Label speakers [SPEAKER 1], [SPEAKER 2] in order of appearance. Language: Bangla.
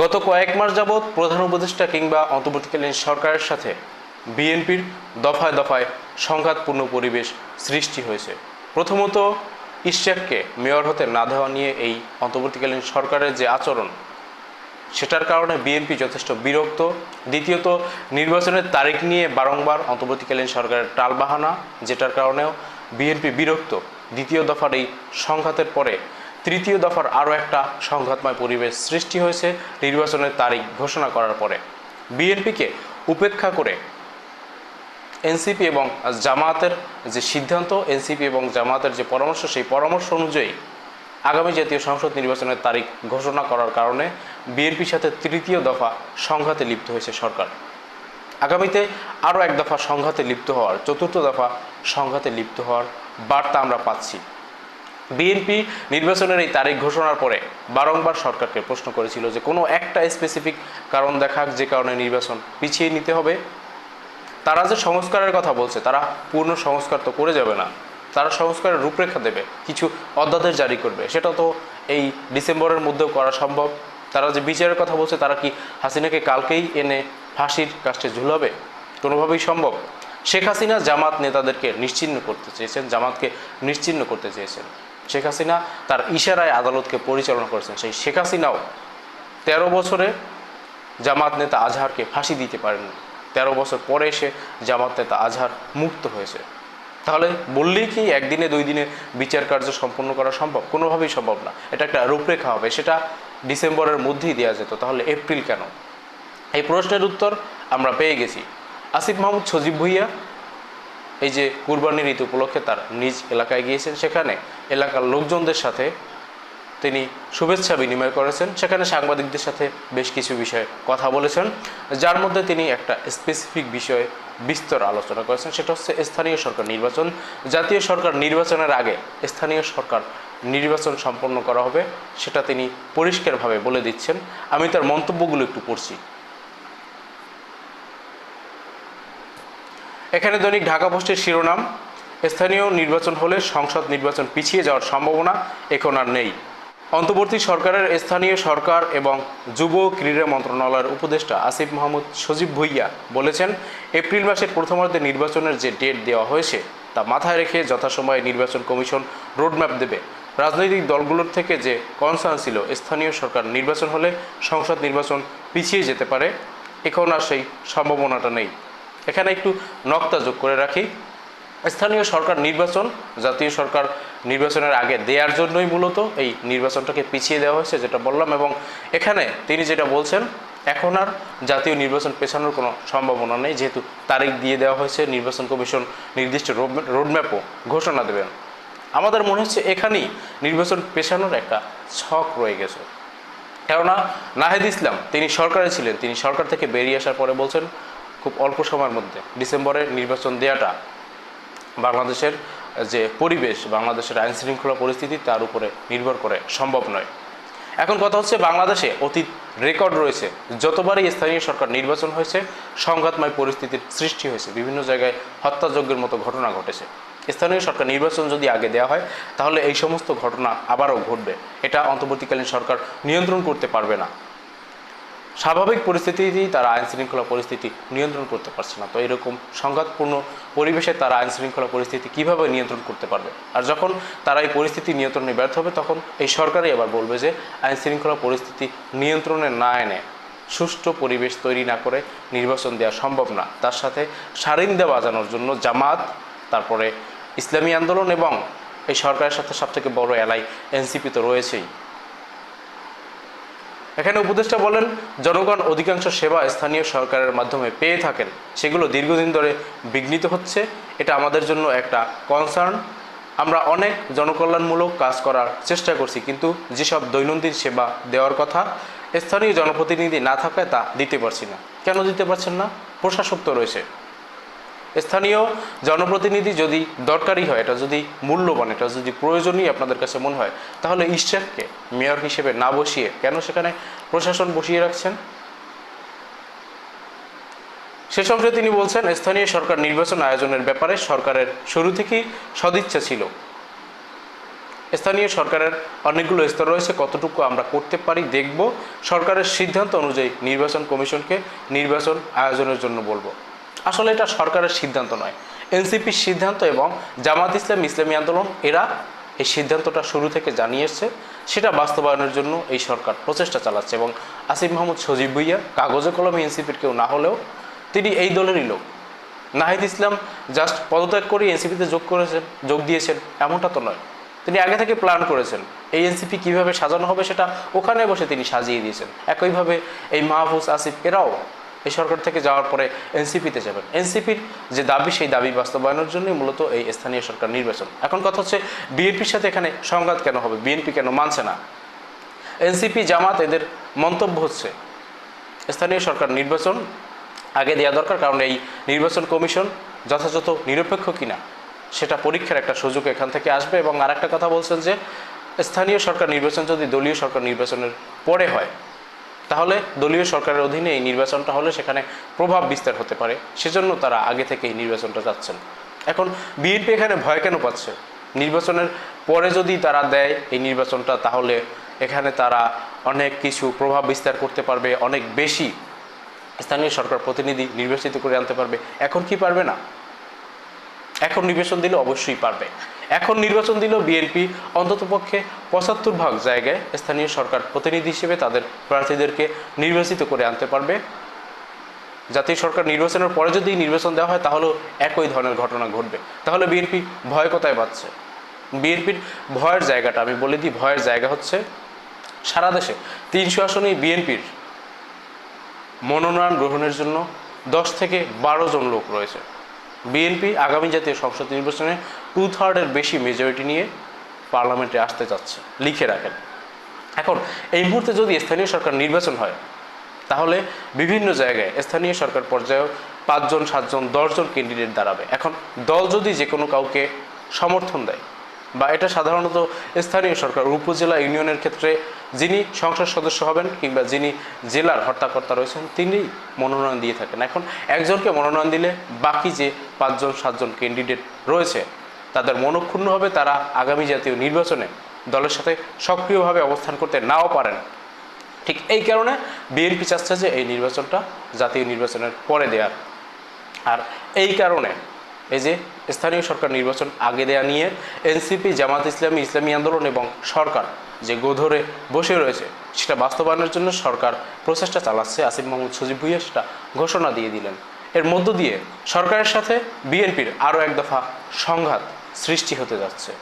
[SPEAKER 1] গত কয়েক মাস যাবৎ প্রধান উপদেষ্টা কিংবা অন্তর্বর্তীকালীন সরকারের সাথে বিএনপির দফায় দফায় সংঘাতপূর্ণ পরিবেশ সৃষ্টি হয়েছে। প্রথমত ইশাককে মেয়র হতে না দেওয়া নিয়ে এই অন্তর্বর্তীকালীন সরকারের যে আচরণ, সেটার কারণে বিএনপি যথেষ্ট বিরক্ত। দ্বিতীয়ত, নির্বাচনের তারিখ নিয়ে বারংবার অন্তর্বর্তীকালীন সরকারের টালবাহানা, যেটার কারণেও বিএনপি বিরক্ত। দ্বিতীয় দফার এই সংঘাতের পরে তৃতীয় দফার আরও একটা সংঘাতময় পরিবেশ সৃষ্টি হয়েছে নির্বাচনের তারিখ ঘোষণা করার পরে। বিএনপিকে উপেক্ষা করে এনসিপি এবং জামায়াতের যে সিদ্ধান্ত, এনসিপি এবং জামায়াতের যে পরামর্শ, সেই পরামর্শ অনুযায়ী আগামী জাতীয় সংসদ নির্বাচনের তারিখ ঘোষণা করার কারণে বিএনপির সাথে তৃতীয় দফা সংঘাতে লিপ্ত হয়েছে সরকার। আগামীতে আরও এক দফা সংঘাতে লিপ্ত হওয়ার, চতুর্থ দফা সংঘাতে লিপ্ত হওয়ার বার্তা আমরা পাচ্ছি। বিএনপি নির্বাচনের এই তারিখ ঘোষণার পরে বারংবার সরকারকে প্রশ্ন করেছিল যে কোনো একটা স্পেসিফিক কারণ দেখাক যে কারণে নির্বাচন পিছিয়ে নিতে হবে। তারা যে সংস্কারের কথা বলছে, তারা পূর্ণ সংস্কার তো করে যাবে না। তারা সংস্কারের রূপরেখা দেবে, কিছু অধ্যাদেশ জারি করবে। সেটা তো এই ডিসেম্বরের মধ্যেও করা সম্ভব। তারা যে বিচারের কথা বলছে, তারা কি হাসিনাকে কালকেই এনে ফাঁসির কাছে ঝুলাবে? কোনোভাবেই সম্ভব। শেখ হাসিনা জামাত নেতাদেরকে নিশ্চিহ্ন করতে চেয়েছেন, জামাতকে নিশ্চিহ্ন করতে চেয়েছেন। শেখ হাসিনা তার ইশারায় আদালতকে পরিচালনা করেছেন। সেই শেখ হাসিনাও তেরো বছরে জামাত নেতা আজহারকে ফাঁসি দিতে পারেননি তেরো বছর পরে এসে জামাত নেতা আজহার মুক্ত হয়েছে। তাহলে বললেই কি একদিনে, দুই দিনে বিচার কার্য সম্পন্ন করা সম্ভব? কোনোভাবেই সম্ভব না। এটা একটা রূপরেখা হবে। সেটা ডিসেম্বরের মধ্যেই দেওয়া যেত। তাহলে এপ্রিল কেন? এই প্রশ্নের উত্তর আমরা পেয়ে গেছি। আসিফ মাহমুদ সজীব ভুইয়া এই যে কুরবানির ঈদ উপলক্ষে তার নিজ এলাকায় গিয়েছেন। সেখানে এলাকার লোকজনদের সাথে তিনি শুভেচ্ছা বিনিময় করেছেন। সেখানে সাংবাদিকদের সাথে বেশ কিছু বিষয়ে কথা বলেছেন, যার মধ্যে তিনি একটা স্পেসিফিক বিষয়ে বিস্তর আলোচনা করেছেন। সেটা হচ্ছে স্থানীয় সরকার নির্বাচন। জাতীয় সরকার নির্বাচনের আগে স্থানীয় সরকার নির্বাচন সম্পন্ন করা হবে, সেটা তিনি পরিষ্কারভাবে বলে দিচ্ছেন। আমি তার মন্তব্যগুলো একটু পড়ছি। এখানে দৈনিক ঢাকা পোস্টের শিরোনাম, স্থানীয় নির্বাচন হলে সংসদ নির্বাচন পিছিয়ে যাওয়ার সম্ভাবনা এখন আর নেই। অন্তর্বর্তী সরকারের স্থানীয় সরকার এবং যুব ক্রীড়া মন্ত্রণালয়ের উপদেষ্টা আসিফ মাহমুদ সজীব ভুইয়া বলেছেন, এপ্রিল মাসের প্রথমার্ধে নির্বাচনের যে ডেট দেওয়া হয়েছে, তা মাথায় রেখে যথাসময়ে নির্বাচন কমিশন রোডম্যাপ দেবে। রাজনৈতিক দলগুলোর থেকে যে কনসার্ন ছিল, স্থানীয় সরকার নির্বাচন হলে সংসদ নির্বাচন পিছিয়ে যেতে পারে, এখন আর সেই সম্ভাবনাটা নেই। এখানে একটু নক্তা যোগ করে রাখি। স্থানীয় সরকার নির্বাচন, জাতীয় সরকার নির্বাচনের আগে দেওয়ার জন্যই মূলত এই নির্বাচনটাকে পিছিয়ে দেওয়া হয়েছে, যেটা বললাম, এবং এখানে তিনি যেটা বলছেন, এখন আর জাতীয় নির্বাচন পেছানোর কোনো সম্ভাবনা নেই, যেহেতু তারিখ দিয়ে দেওয়া হয়েছে, নির্বাচন কমিশন নির্দিষ্ট রোডম্যাপও ঘোষণা দেবেন। আমাদের মনে হচ্ছে এখানেই নির্বাচন পেছানোর একটা ছক রয়ে গেছে। কেননা, নাহিদ ইসলাম, তিনি সরকারে ছিলেন, তিনি সরকার থেকে বেরিয়ে আসার পরে বলছেন খুব অল্প সময়ের মধ্যে ডিসেম্বরে নির্বাচন দেওয়াটা বাংলাদেশের যে পরিবেশ, বাংলাদেশের আইন শৃঙ্খলা পরিস্থিতি তার উপরে নির্ভর করে, সম্ভব নয়। এখন কথা হচ্ছে বাংলাদেশে অতীত রেকর্ড রয়েছে। যতবারই স্থানীয় সরকার নির্বাচন হয়েছে, সংঘাতময় পরিস্থিতির সৃষ্টি হয়েছে। বিভিন্ন জায়গায় হত্যাযজ্ঞের মতো ঘটনা ঘটেছে। স্থানীয় সরকার নির্বাচন যদি আগে দেওয়া হয়, তাহলে এই সমস্ত ঘটনা আবারও ঘটবে। এটা অন্তর্বর্তীকালীন সরকার নিয়ন্ত্রণ করতে পারবে না। স্বাভাবিক পরিস্থিতিতেই তারা আইন শৃঙ্খলা পরিস্থিতি নিয়ন্ত্রণ করতে পারছে না। তো এরকম সংঘাতপূর্ণ পরিবেশে তারা আইন শৃঙ্খলা পরিস্থিতি কীভাবে নিয়ন্ত্রণ করতে পারবে? আর যখন তারা এই পরিস্থিতি নিয়ন্ত্রণে ব্যর্থ হবে, তখন এই সরকারই আবার বলবে যে আইন শৃঙ্খলা পরিস্থিতি নিয়ন্ত্রণে না এনে সুষ্ঠু পরিবেশ তৈরি না করে নির্বাচন দেওয়া সম্ভব না। তার সাথে সারিন্দা বাজানোর জন্য জামাত, তারপরে ইসলামী আন্দোলন এবং এই সরকারের সাথে সবথেকে বড় এলাই এনসিপি তো রয়েছেই। এখানে উপদেষ্টা বলেন, জনগণ অধিকাংশ সেবা স্থানীয় সরকারের মাধ্যমে পেয়ে থাকেন। সেগুলো দীর্ঘদিন ধরে বিঘ্নিত হচ্ছে। এটা আমাদের জন্য একটা কনসার্ন আমরা অনেক জনকল্যাণমূলক কাজ করার চেষ্টা করছি, কিন্তু যেসব দৈনন্দিন সেবা দেওয়ার কথা, স্থানীয় জনপ্রতিনিধি না থাকায় তা দিতে পারছি না। কেন দিতে পারছেন না? প্রশাসক তো রয়েছে। স্থানীয় জনপ্রতিনিধি যদি দরকারি হয়, এটা যদি মূল্যবান, এটা যদি প্রয়োজনীয় আপনাদের কাছে মনে হয়, তাহলে ইস্টাফকে মেয়র হিসেবে না বসিয়ে কেন সেখানে প্রশাসন বসিয়ে রাখছেন? সে অংশে তিনি বলছেন, স্থানীয় সরকার নির্বাচন আয়োজনের ব্যাপারে সরকারের শুরু থেকেই সদিচ্ছা ছিল। স্থানীয় সরকারের অনেকগুলো স্তর রয়েছে, কতটুকু আমরা করতে পারি, দেখব। সরকারের সিদ্ধান্ত অনুযায়ী নির্বাচন কমিশনকে নির্বাচন আয়োজনের জন্য বলব। আসলে এটা সরকারের সিদ্ধান্ত নয়। এনসিপির সিদ্ধান্ত এবং জামাত ইসলাম, ইসলামী আন্দোলন, এরা এই সিদ্ধান্তটা শুরু থেকে জানিয়ে সেটা বাস্তবায়নের জন্য এই সরকার প্রচেষ্টা চালাচ্ছে এবং আসিফ মাহমুদ সজীব ভুইয়া কাগজে কলমে এনসিপির কেউ না হলেও তিনি এই দলেরই লোক। নাহিদ ইসলাম জাস্ট পদত্যাগ করে এনসিপিতে যোগ করেছেন যোগ দিয়েছেন, এমনটা তো নয়। তিনি আগে থেকে প্ল্যান করেছেন এই এনসিপি কীভাবে সাজানো হবে সেটা ওখানে বসে তিনি সাজিয়ে দিয়েছেন। একইভাবে এই মাহফুজ আসিফ, এরাও এই সরকার থেকে যাওয়ার পরে এনসিপিতে যাবেন। এনসিপির যে দাবি, সেই দাবি বাস্তবায়নের জন্যই মূলত এই স্থানীয় সরকার নির্বাচন। এখন কথা হচ্ছে, বিএনপির সাথে এখানে সংঘাত কেন হবে? বিএনপি কেন মানছে না? এনসিপি, জামাত এদের মন্তব্য হচ্ছে, স্থানীয় সরকার নির্বাচন আগে দেওয়া দরকার, কারণ এই নির্বাচন কমিশন যথাযথ নিরপেক্ষ কিনা, সেটা পরীক্ষার একটা সুযোগ এখান থেকে আসবে। এবং আরেকটা কথা বলছেন যে, স্থানীয় সরকার নির্বাচন, যদি দলীয় সরকার নির্বাচনের পরে হয় তাহলে দলীয় সরকারের অধীনে এই নির্বাচনটা হলে সেখানে প্রভাব বিস্তার হতে পারে। সেজন্য তারা আগে থেকে এই নির্বাচনটা যাচ্ছেন এখন বিএনপি এখানে ভয় কেন পাচ্ছে? নির্বাচনের পরে যদি তারা দেয় এই নির্বাচনটা, তাহলে এখানে তারা অনেক কিছু প্রভাব বিস্তার করতে পারবে, অনেক বেশি স্থানীয় সরকার প্রতিনিধি নির্বাচিত করে আনতে পারবে। এখন কি পারবে না? এখন নির্বাচন দিলে অবশ্যই পারবে। এখন নির্বাচন দিলেও বিএনপি অন্ততপক্ষে পঁচাত্তর ভাগ জায়গায় স্থানীয় সরকার প্রতিনিধি হিসেবে তাদের প্রার্থীদেরকে নির্বাচিত করে আনতে পারবে। জাতীয় সরকার নির্বাচনের পরে যদি নির্বাচন দেওয়া হয়, তাহলেও একই ধরনের ঘটনা ঘটবে। তাহলে বিএনপি ভয় কোথায় পাচ্ছে? বিএনপির ভয়ের জায়গাটা, আমি বলে দিই, ভয়ের জায়গা হচ্ছে সারা দেশে তিনশো আসনেই বিএনপির মনোনয়ন গ্রহণের জন্য দশ থেকে বারো জন লোক রয়েছে। বিএনপি আগামী জাতীয় সংসদ নির্বাচনে টু থার্ডের বেশি মেজরিটি নিয়ে পার্লামেন্টে আসতে যাচ্ছে লিখে রাখেন। এখন, এই মুহূর্তে যদি স্থানীয় সরকার নির্বাচন হয়, তাহলে বিভিন্ন জায়গায় স্থানীয় সরকার পর্যায়েও পাঁচজন, সাতজন, দশজন ক্যান্ডিডেট দাঁড়াবে। এখন দল যদি যে কোনো কাউকে সমর্থন দেয় বা এটা সাধারণত স্থানীয় সরকার, উপজেলা ইউনিয়নের ক্ষেত্রে যিনি সংসদ সদস্য হবেন কিংবা যিনি জেলার হর্তাকর্তা রয়েছেন, তিনি মনোনয়ন দিয়ে থাকেন। এখন একজনকে মনোনয়ন দিলে বাকি যে পাঁচজন, সাতজন ক্যান্ডিডেট রয়েছে, তাদের মনক্ষুণ্ণ হবে, তারা আগামী জাতীয় নির্বাচনে দলের সাথে সক্রিয়ভাবে অবস্থান করতে নাও পারেন। ঠিক এই কারণে বিএনপি চাচ্ছে যে এই নির্বাচনটা জাতীয় নির্বাচনের পরে দেওয়ার আর এই কারণে এই যে স্থানীয় সরকার নির্বাচন আগে দেয়া নিয়ে এনসিপি, জামাত ইসলামী ইসলামী আন্দোলন এবং সরকার যে গোধরে বসে রয়েছে, সেটা বাস্তবায়নের জন্য সরকার প্রচেষ্টা চালাচ্ছে। আসিফ মোহাম্মদ সজিব ভুইয়া সেটা ঘোষণা দিয়ে দিলেন। এর মধ্য দিয়ে সরকারের সাথে বিএনপির আরও এক দফা সংঘাত সৃষ্টি হতে যাচ্ছে।